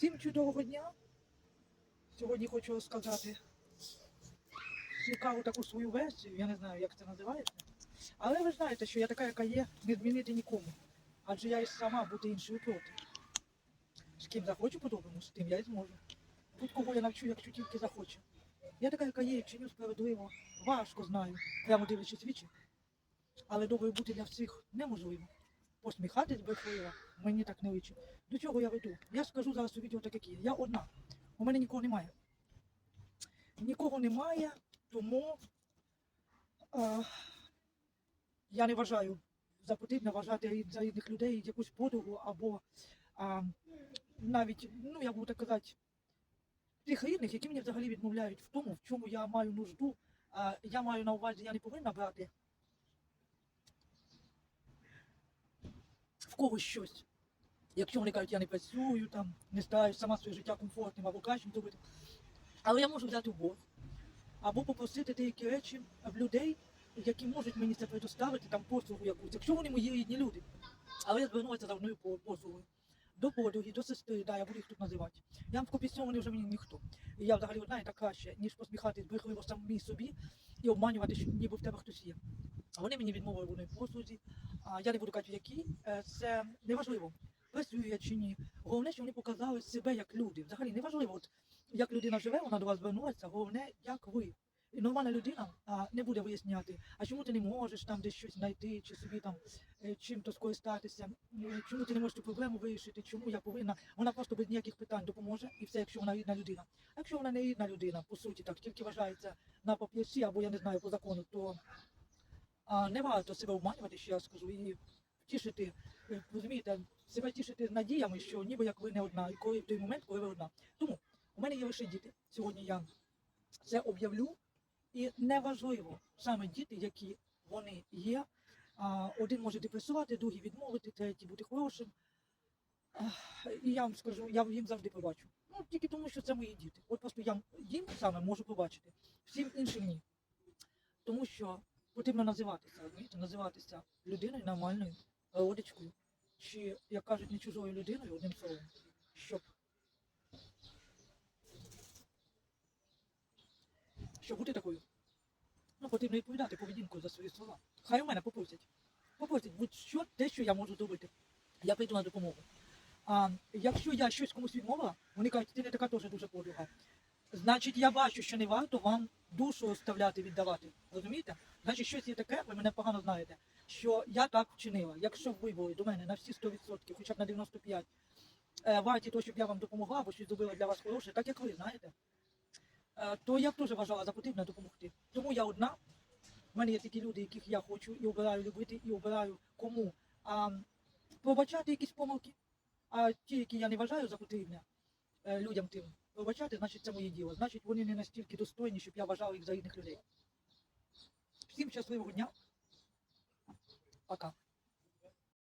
Всім чудового дня. Сьогодні хочу сказати цікаву таку свою версію, я не знаю, як це називається. Але ви знаєте, що я така, яка є, не змінити нікому. Адже я і сама бути іншою проти. З ким захочу по-доброму, з тим я і зможу. Тут кого я навчу, якщо тільки захочу. Я така, яка є, і чиню справедливо, важко знаю, прямо дивлячись вічі. Але доброю бути для всіх неможливо. Посміхатись брехливо, мені так не личить. До чого я веду? Я скажу зараз у відео так, є. Я одна. У мене нікого немає. Нікого немає, тому а, я не вважаю за потрібне вважати за рідних людей якусь подругу або а, навіть, ну я буду так казати, тих рідних, які мені взагалі відмовляють в тому, в чому я маю нужду. А, я маю на увазі, я не повинна брати когось щось. Якщо вони кажуть, я не працюю, там, не стараюсь сама своє життя комфортним або кращим зробити. Але я можу взяти в борг або попросити деякі речі в людей, які можуть мені це предоставити, там послугу якусь, якщо вони мої рідні люди. Але я звернулася за одною послугою. До подруги, до сестри, да, я буду їх тут називати. Я в копійці вони вже мені ніхто. І я взагалі одна і так краще, ніж посміхатись брехливо самій собі і обманювати, що ніби в тебе хтось є. А Вони мені відмовили в послузі. А я не буду казати, в якій. Е, Це неважливо, працюю я чи ні. Головне, що вони показали себе як люди. Взагалі неважливо, от, як людина живе, вона до вас звернулася, головне, як ви. Нормальна людина а, не буде виясняти, а чому ти не можеш там десь щось знайти, чи собі там е, чим-то скористатися, е, чому ти не можеш цю проблему вирішити, чому я повинна. Вона просто без ніяких питань допоможе, і все, якщо вона рідна людина. А якщо вона не рідна людина, по суті, так тільки вважається на папірці, або я не знаю по закону, то а, не варто себе обманювати, ще раз скажу, і втішити, е, розумієте, себе тішити надіями, що ніби як ви не одна, і коли в той момент, коли ви одна. Тому у мене є лише діти. Сьогодні я це об'явлю. І неважливо саме діти, які вони є. Один може депресувати, другий відмовити, третій бути хорошим. І я вам скажу, я їм завжди побачу. Ну, тільки тому, що це мої діти. От просто я їм саме можу побачити, всім іншим ні. Тому що потрібно називатися, розумієте, називатися людиною нормальною, родичкою, чи, як кажуть, не чужою людиною, одним словом, щоб, щоб бути такою. Ну, потрібно відповідати поведінку за свої слова. Хай у мене попросять. Попросять, будь-що те, що я можу зробити. Я прийду на допомогу. А якщо я щось комусь відмовила, вони кажуть, ти не така теж дуже подруга. Значить, я бачу, що не варто вам душу оставляти, віддавати. Розумієте? Значить, щось є таке, ви мене погано знаєте, що я так вчинила. Якщо ви були до мене на всі 100%, хоча б на 95%, е, варті того, щоб я вам допомогла або щось зробила для вас хороше, так як ви знаєте, то я б теж вважала за потрібне допомогти. Тому я одна. В мене є такі люди, яких я хочу і обираю любити, і обираю кому. А пробачати якісь помилки. А ті, які я не вважаю за потрібне е, людям тим пробачати, значить це моє діло. Значить, вони не настільки достойні, щоб я вважав їх за рідних людей. Всім щасливого дня. Пока.